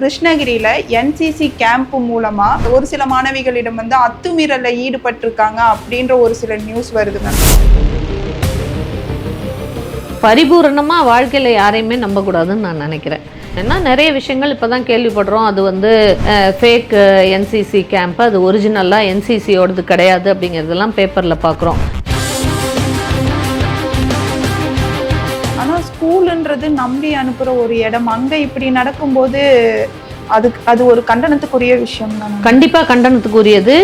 கிருஷ்ணகிரியில NCC camp மூலமா ஒரு சில மாணவிகளிடம் வந்து அத்துமீறல ஈடுபட்டிருக்காங்க அப்படின்ற ஒரு சில நியூஸ் வருது மேம் பரிபூரணமா வாழ்க்கையில யாரையுமே நம்பக்கூடாதுன்னு நான் நினைக்கிறேன். ஏன்னா நிறைய விஷயங்கள் இப்போ தான் கேள்விப்படுறோம். அது வந்து ஃபேக் என்சிசி கேம்ப் அது ஒரிஜினலாக என்சிசியோடது கிடையாது அப்படிங்கிறதெல்லாம் பேப்பரில் பார்க்குறோம் ஆனால் ஸ்கூலுன்றது நம்பி அனுப்புகிற ஒரு இடம். அங்கே இப்படி நடக்கும்போது அது அது ஒரு கண்டனத்துக்குரிய விஷயம் தான். கண்டிப்பாக கண்டனத்துக்குரியது.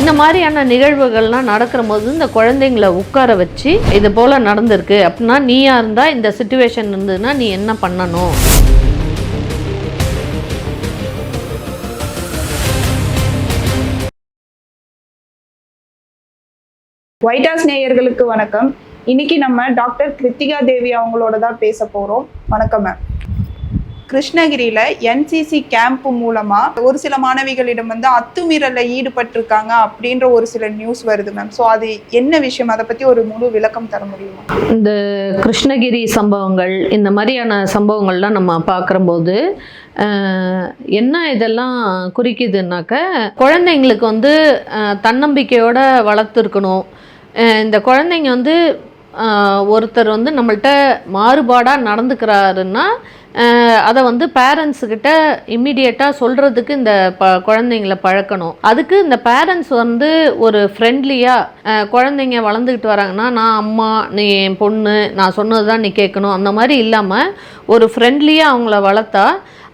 இந்த மாதிரியான நிகழ்வுகள்லாம் நடக்கிற போது இந்த குழந்தைங்களை உட்கார வச்சு இது போல் நடந்திருக்கு. அப்படின்னா நீயா இருந்தால் இந்த சுச்சுவேஷன் இருந்ததுன்னா நீ என்ன பண்ணணும்? ஒயிட் ஹவுஸ் நேயர்களுக்கு வணக்கம். இன்னைக்கு நம்ம டாக்டர் கிருத்திகா தேவி அவங்களோட தான் பேச போகிறோம் வணக்கம் மேம் கிருஷ்ணகிரியில் என்சிசி கேம்ப் மூலமாக ஒரு சில மாணவிகளிடம் வந்து அத்துமீறலில் ஈடுபட்டிருக்காங்க அப்படின்ற ஒரு சில நியூஸ் வருது மேம் ஸோ அது என்ன விஷயம்? அதை பற்றி ஒரு முழு விளக்கம் தர முடியுமா? இந்த கிருஷ்ணகிரி சம்பவங்கள் இந்த மாதிரியான சம்பவங்கள்லாம் நம்ம பார்க்குறம்போது என்ன இதெல்லாம் குறிக்குதுன்னாக்க குழந்தைங்களுக்கு வந்து தன்னம்பிக்கையோடு வளர்த்துருக்கணும். இந்த குழந்தைங்க வந்து ஒருத்தர் வந்து நம்மள்கிட்ட மாறுபாடாக நடந்துக்கிறாருன்னா அதை வந்து பேரண்ட்ஸுக்கிட்ட இம்மிடியட்டாக சொல்கிறதுக்கு இந்த ப குழந்தைங்கள பழக்கணும். அதுக்கு இந்த பேரண்ட்ஸ் வந்து ஒரு ஃப்ரெண்ட்லியாக குழந்தைங்க வளர்ந்துக்கிட்டு வராங்கன்னா நான் அம்மா நீ என் பொண்ணு நான் சொன்னது தான் நீ கேட்கணும். அந்த மாதிரி இல்லாமல் ஒரு ஃப்ரெண்ட்லியாக அவங்கள வளர்த்தா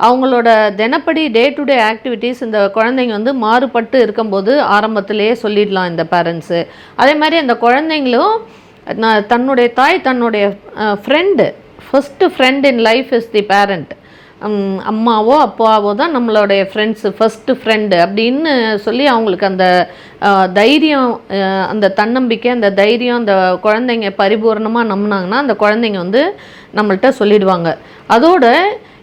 அவங்களோட தினப்படி டே டு டே ஆக்டிவிட்டீஸ் இந்த குழந்தைங்க வந்து மாறுபட்டு இருக்கும்போது ஆரம்பத்திலேயே சொல்லிடலாம் இந்த பேரண்ட்ஸு அதே மாதிரி அந்த குழந்தைங்களும் நான் தன்னுடைய தாய் தன்னுடைய friend first friend in life is the parent அம்மாவோ அப்பாவோ தான் நம்மளுடைய ஃப்ரெண்ட்ஸு ஃபஸ்ட்டு ஃப்ரெண்டு அப்படின்னு சொல்லி அவங்களுக்கு அந்த தைரியம் அந்த தன்னம்பிக்கை அந்த தைரியம் அந்த குழந்தைங்க பரிபூர்ணமாக நம்பினாங்கன்னா அந்த குழந்தைங்க வந்து நம்மள்கிட்ட சொல்லிடுவாங்க. அதோட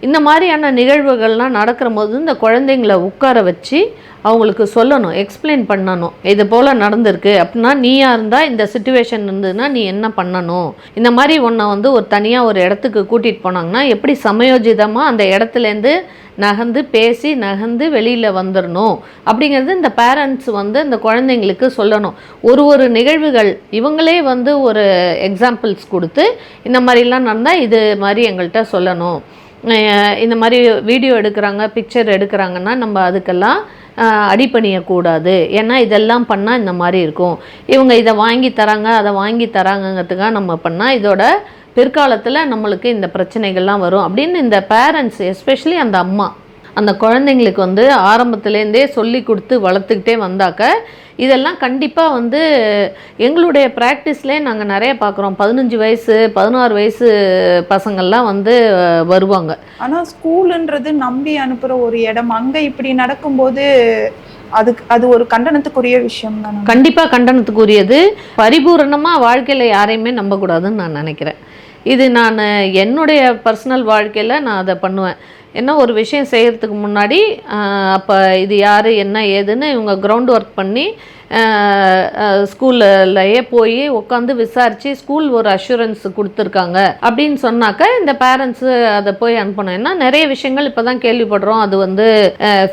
இந்த மாதிரியான நிகழ்வுகள்லாம் நடக்கிற போது இந்த குழந்தைங்கள உட்கார வச்சு அவங்களுக்கு சொல்லணும் எக்ஸ்பிளைன் பண்ணணும். இது போல் நடந்திருக்கு அப்படின்னா நீயா இருந்தால் இந்த சுச்சுவேஷன் இருந்ததுன்னா நீ என்ன பண்ணணும்? இந்த மாதிரி உன்னை வந்து ஒரு தனியாக ஒரு இடத்துக்கு கூட்டிகிட்டு போனாங்கன்னா எப்படி சமயோஜிதமாக அந்த இடத்துலேருந்து நகர்ந்து பேசி நகர்ந்து வெளியில் வந்துடணும் அப்படிங்கிறது இந்த பேரண்ட்ஸ் வந்து இந்த குழந்தைங்களுக்கு சொல்லணும். ஒரு ஒரு நிகழ்வுகள் இவங்களே வந்து ஒரு எக்ஸாம்பிள்ஸ் கொடுத்து இந்த மாதிரிலாம் நடந்தால் இது மாதிரி எங்கள்கிட்ட சொல்லணும். இந்த மாதிரி வீடியோ எடுக்கிறாங்க பிக்சர் எடுக்கிறாங்கன்னா நம்ம அதுக்கெல்லாம் அடிப்பணியக்கூடாது ஏன்னா இதெல்லாம் பண்ணால் இந்த மாதிரி இருக்கும். இவங்க இதை வாங்கி தராங்க அதை வாங்கி தராங்கங்கிறதுக்காக நம்ம பண்ணால் இதோட பிற்காலத்தில் நம்மளுக்கு இந்த பிரச்சனைகள்லாம் வரும். அப்படின்னு இந்த பேரண்ட்ஸ் எஸ்பெஷலி அந்த அம்மா அந்த குழந்தைங்களுக்கு வந்து ஆரம்பத்துலேருந்தே சொல்லி கொடுத்து வளர்த்துக்கிட்டே வந்தாக்க இதெல்லாம் கண்டிப்பாக வந்து எங்களுடைய ப்ராக்டிஸ்லேயே நாங்கள் நிறைய பார்க்குறோம் பதினஞ்சு வயசு பதினாறு வயசு பசங்கள்லாம் வந்து வருவாங்க. ஆனா ஸ்கூலுன்றது நம்பி அனுப்புற ஒரு இடம். அங்க இப்படி நடக்கும்போது அதுக்கு அது ஒரு கண்டனத்துக்குரிய விஷயம் தான்? கண்டிப்பாக கண்டனத்துக்குரியது. பரிபூரணமாக வாழ்க்கையில் யாரையுமே நம்பக்கூடாதுன்னு நான் நினைக்கிறேன். இது நான் என்னுடைய பர்சனல் வாழ்க்கையில் நான் அதை பண்ணுவேன். என்ன ஒரு விஷயம் செய்கிறதுக்கு முன்னாடி அப்போ இது யார் என்ன ஏதுன்னு இவங்க கிரவுண்ட் ஒர்க் பண்ணி ஸ்கூல்லையே போய் உட்காந்து விசாரித்து ஸ்கூல் ஒரு அஷூரன்ஸ் கொடுத்துருக்காங்க. அப்படின்னு சொன்னாக்க இந்த பேரண்ட்ஸு அதை போய் அனுப்பணும். ஏன்னா நிறைய விஷயங்கள் இப்போ தான் கேள்விப்படுறோம். அது வந்து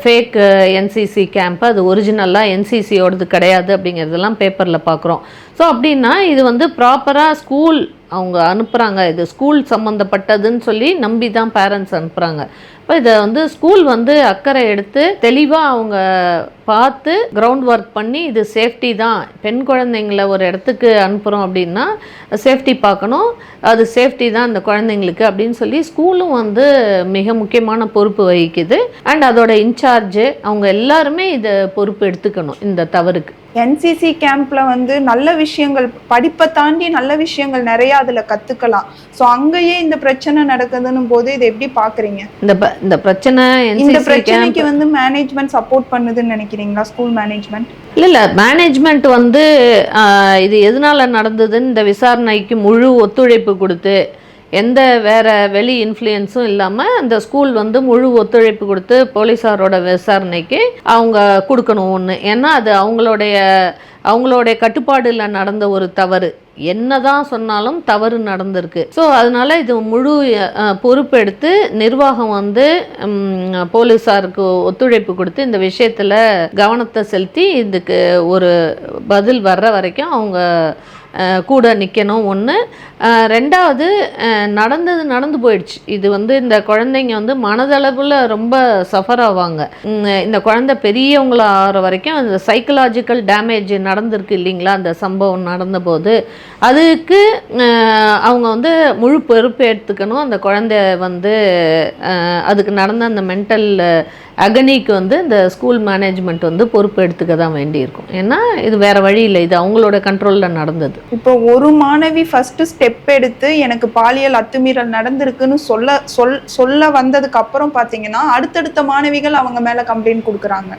ஃபேக் என்சிசி கேம்ப் அது ஒரிஜினலாக என்சிசியோடது கிடையாது அப்படிங்கிறதெல்லாம் பேப்பரில் பார்க்குறோம் ஸோ அப்படின்னா இது வந்து ப்ராப்பராக ஸ்கூல் அவங்க அனுப்புகிறாங்க இது ஸ்கூல் சம்மந்தப்பட்டதுன்னு சொல்லி நம்பி தான் பேரண்ட்ஸ் அனுப்புகிறாங்க இப்போ இதை வந்து ஸ்கூல் வந்து அக்கறை எடுத்து தெளிவாக அவங்க பார்த்து கிரவுண்ட் ஒர்க் பண்ணி இது சேஃப்டி தான். பெண் குழந்தைங்கள ஒரு இடத்துக்கு அனுப்புகிறோம் அப்படின்னா சேஃப்டி பார்க்கணும். அது சேஃப்டி தான் இந்த குழந்தைங்களுக்கு அப்படின்னு சொல்லி ஸ்கூலும் வந்து மிக முக்கியமான பொறுப்பு வகிக்குது. அண்ட் அதோட இன்சார்ஜு அவங்க எல்லாருமே இதை பொறுப்பு எடுத்துக்கணும் இந்த தவறுக்கு. என்சிசி கேம்ப்ல வந்து நல்ல விஷயங்கள் படிப்பை தாண்டி நல்ல விஷயங்கள் நிறைய அதுல கத்துக்கலாம். ஸோ அங்கேயே இந்த பிரச்சனை நடக்குதுன்னு போது இதை எப்படி பாக்குறீங்க இந்த இந்த பிரச்சனை இந்த பிரச்சனைக்கு வந்து மேனேஜ்மெண்ட் சப்போர்ட் பண்ணுதுன்னு நினைக்கிறீங்களா ஸ்கூல் மேனேஜ்மெண்ட் இல்லை இல்லை. மேனேஜ்மெண்ட் வந்து இது எதனால் நடந்ததுன்னு இந்த விசாரணைக்கு முழு ஒத்துழைப்பு கொடுத்து எந்த வேறு வெளி இன்ஃப்ளூயன்ஸும் இல்லாமல் அந்த ஸ்கூல் வந்து முழு ஒத்துழைப்பு கொடுத்து போலீஸாரோட விசாரணைக்கு அவங்க கொடுக்கணும் ஒன்று ஏன்னா அது அவங்களுடைய அவங்களுடைய கட்டுப்பாடில் நடந்த ஒரு தவறு. என்னதான் சொன்னாலும் தவறு நடந்திருக்கு. ஸோ அதனால் இது முழு பொறுப்பெடுத்து நிர்வாகம் வந்து போலீஸாருக்கு ஒத்துழைப்பு கொடுத்து இந்த விஷயத்தில் கவனத்தை செலுத்தி இதுக்கு ஒரு பதில் வர்ற வரைக்கும் அவங்க கூட நிற்கணும் ஒன்று ரெண்டாவது நடந்தது நடந்து போயிடுச்சு. இது வந்து இந்த குழந்தைங்க வந்து மனதளவில் ரொம்ப சஃபர் ஆவாங்க. இந்த குழந்தை பெரியவங்கள ஆகிற வரைக்கும் அந்த சைக்கலாஜிக்கல் டேமேஜ் நடந்திருக்கு இல்லைங்களா? அந்த சம்பவம் நடந்தபோது. அதுக்கு அவங்க வந்து முழு பொறுப்பு எடுத்துக்கணும். அந்த குழந்தை வந்து அதுக்கு நடந்த அந்த மென்டல் அகனிக்கு வந்து இந்த ஸ்கூல் மேனேஜ்மெண்ட் வந்து பொறுப்பு எடுத்துக்க தான் வேண்டியிருக்கும். ஏன்னா இது வேற வழி இல்லை. இது அவங்களோட கண்ட்ரோலில் நடந்தது. இப்போ ஒரு மாணவி ஃபர்ஸ்ட் ஸ்டெப் எடுத்து எனக்கு பாலியல் அத்துமீறல் நடந்திருக்குன்னு சொல்ல சொல் சொல்ல வந்ததுக்கு அப்புறம் பாத்தீங்கன்னா அடுத்தடுத்த மாணவிகள் அவங்க மேல கம்ப்ளைண்ட் கொடுக்குறாங்க.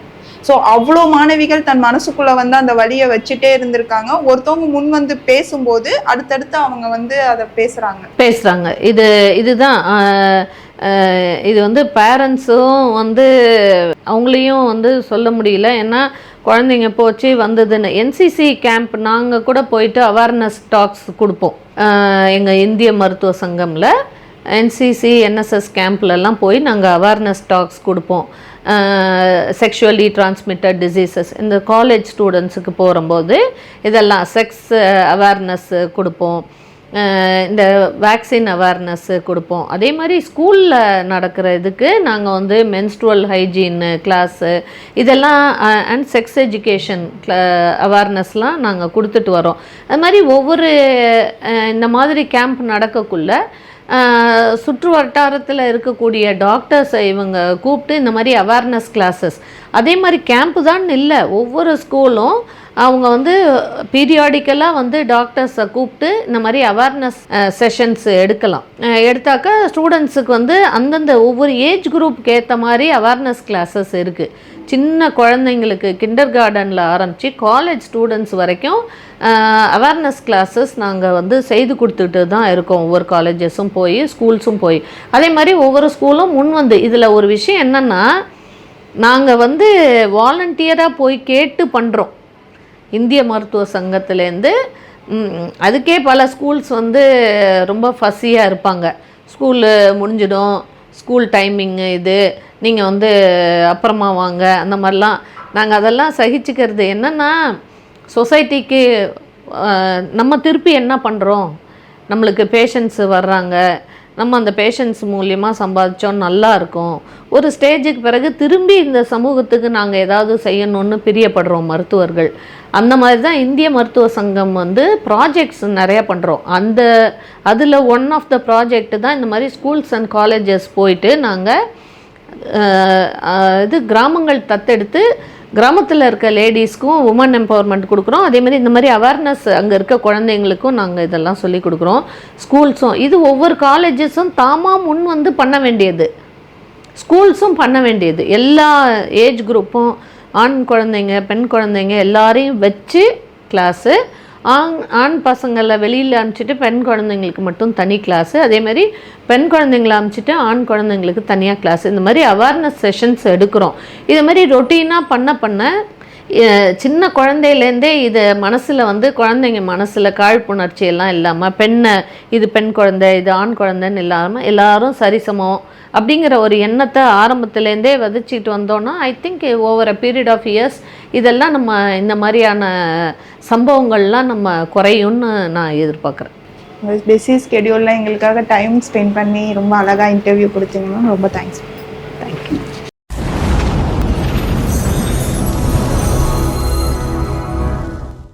ஸோ அவ்வளோ மாணவிகள் தன் மனசுக்குள்ள வந்து அந்த வலியை வச்சுட்டே இருந்திருக்காங்க. ஒருத்தவங்க முன் வந்து பேசும்போது அடுத்தடுத்து அவங்க வந்து அதை பேசுறாங்க. பேசுகிறாங்க இது இதுதான் இது வந்து பேரண்ட்ஸும் வந்து அவங்களையும் வந்து சொல்ல முடியல. ஏன்னா குழந்தைங்க போச்சு வந்ததுன்னு. என்சிசி கேம்ப் நாங்கள் கூட போயிட்டு அவேர்னஸ் டாக்ஸ் கொடுப்போம். எங்கள் இந்திய மருத்துவ சங்கமில் என்சிசி என்எஸ்எஸ் கேம்ப்லலாம் போய் நாங்கள் அவேர்னஸ் டாக்ஸ் கொடுப்போம். செக்ஷுவலி டிரான்ஸ்மிட்டட் டிசீசஸ் இந்த காலேஜ் ஸ்டூடெண்ட்ஸுக்கு போகும்போது இதெல்லாம் செக்ஸ் அவேர்னஸ் கொடுப்போம். இந்த வேக்சின் அவேர்னஸ் கொடுப்போம். அதே மாதிரி ஸ்கூலில் நடக்கிற இதுக்கு நாங்கள் வந்து மென்ஸ்ட்ருவல் ஹைஜீன் கிளாஸு இதெல்லாம் அண்ட் செக்ஸ் எஜுகேஷன் அவேர்னஸ்லாம் நாங்கள் கொடுத்துட்டு வரோம். அது மாதிரி ஒவ்வொரு இந்த மாதிரி கேம்ப் நடக்கக்குள்ள சுற்று வட்டாரத்தில் இருக்கக்கூடிய டாக்டர்ஸை இவங்க கூப்பிட்டு இந்த மாதிரி அவேர்னஸ் கிளாஸஸ் அதே மாதிரி கேம்ப் தான் இல்லை ஒவ்வொரு ஸ்கூலும் அவங்க வந்து பீரியாடிக்கலாக வந்து டாக்டர்ஸை கூப்பிட்டு இந்த மாதிரி அவேர்னஸ் செஷன்ஸ் எடுக்கலாம். எடுத்தாக்கா ஸ்டூடெண்ட்ஸுக்கு வந்து அந்தந்த ஒவ்வொரு ஏஜ் குரூப்புக்கு ஏற்ற மாதிரி அவேர்னஸ் கிளாஸஸ் இருக்குது சின்ன குழந்தைங்களுக்கு கிண்டர் கார்டனில் ஆரம்பித்து காலேஜ் ஸ்டூடெண்ட்ஸ் வரைக்கும் அவேர்னஸ் கிளாஸஸ் நாங்கள் வந்து செய்து கொடுத்துட்டு தான் இருக்கோம். ஒவ்வொரு காலேஜஸும் போய் ஸ்கூல்ஸும் போய். அதே மாதிரி ஒவ்வொரு ஸ்கூலும் முன் வந்து இதில் ஒரு விஷயம் என்னென்னா நாங்கள் வந்து வாலண்டியராக போய் கேட்டு பண்ணுறோம் இந்திய மருத்துவ சங்கத்துலேருந்து அதுக்கே பல ஸ்கூல்ஸ் வந்து ரொம்ப ஃபஸியாக இருப்பாங்க. ஸ்கூலு முடிஞ்சிடும் ஸ்கூல் டைமிங்கு இது நீங்கள் வந்து அப்புறமா வாங்க அந்த மாதிரிலாம். நாங்கள் அதெல்லாம் சகிச்சுக்கிறது என்னென்னா சொசைட்டிக்கு நம்ம திருப்பி என்ன பண்ணுறோம் நம்மளுக்கு பேஷண்ட்ஸு வர்றாங்க. நம்ம அந்த பேஷண்ட்ஸ் மூலியமாக சம்பாதிச்சோம் நல்லா இருக்கும் ஒரு ஸ்டேஜுக்கு பிறகு திரும்பி இந்த சமூகத்துக்கு நாங்கள் ஏதாவது செய்யணும்னு பிரியப்படுறோம் மருத்துவர்கள். அந்த மாதிரி தான் இந்திய மருத்துவ சங்கம் வந்து ப்ராஜெக்ட்ஸ் நிறையா பண்ணுறோம் அந்த அதில் ஒன் ஆஃப் த ப்ராஜெக்ட் தான் இந்த மாதிரி ஸ்கூல்ஸ் அண்ட் காலேஜஸ் போயிட்டு நாங்கள் இது கிராமங்கள் தத்தெடுத்து கிராமத்தில் இருக்க லேடிஸ்க்கும் உமன் எம்பவர்மெண்ட் கொடுக்குறோம். அதே மாதிரி இந்த மாதிரி அவேர்னஸ் அங்கே இருக்க குழந்தைங்களுக்கும் நாங்கள் இதெல்லாம் சொல்லி கொடுக்குறோம். ஸ்கூல்ஸும் இது ஒவ்வொரு காலேஜஸும் தாமாக முன் வந்து பண்ண வேண்டியது. ஸ்கூல்ஸும் பண்ண வேண்டியது. எல்லா ஏஜ் குரூப்பும் ஆண் குழந்தைங்க பெண் குழந்தைங்க எல்லாரையும் வச்சு கிளாஸு ஆண் ஆண் பசங்களை வெளியில் அனுப்பிச்சிட்டு பெண் குழந்தைங்களுக்கு மட்டும் தனி கிளாஸு அதேமாதிரி பெண் குழந்தைங்களை அனுப்பிச்சிட்டு ஆண் குழந்தைங்களுக்கு தனியாக கிளாஸ் இந்த மாதிரி அவேர்னஸ் செஷன்ஸ் எடுக்கிறோம். இது மாதிரி ரொட்டீனாக பண்ண பண்ண சின்ன குழந்தையிலேருந்தே இது மனசில் வந்து குழந்தைங்க மனசில் காழ்ப்புணர்ச்சி எல்லாம் இல்லாமல் பெண்ணை இது பெண் குழந்தை இது ஆண் குழந்தைன்னு இல்லாமல் எல்லாரும் சரிசமம் அப்படிங்கிற ஒரு எண்ணத்தை ஆரம்பத்துலேருந்தே விதைச்சிட்டு வந்தோன்னா I think over a period of years இதெல்லாம் நம்ம இந்த மாதிரியான சம்பவங்கள்லாம் நம்ம குறையும்னு நான் எதிர்பார்க்குறேன். பிஸி ஸ்கெடியூலில் எங்களுக்காக டைம் ஸ்பெண்ட் பண்ணி ரொம்ப அழகாக இன்டர்வியூ கொடுத்தீங்கன்னா ரொம்ப தேங்க்ஸ் தேங்க்யூ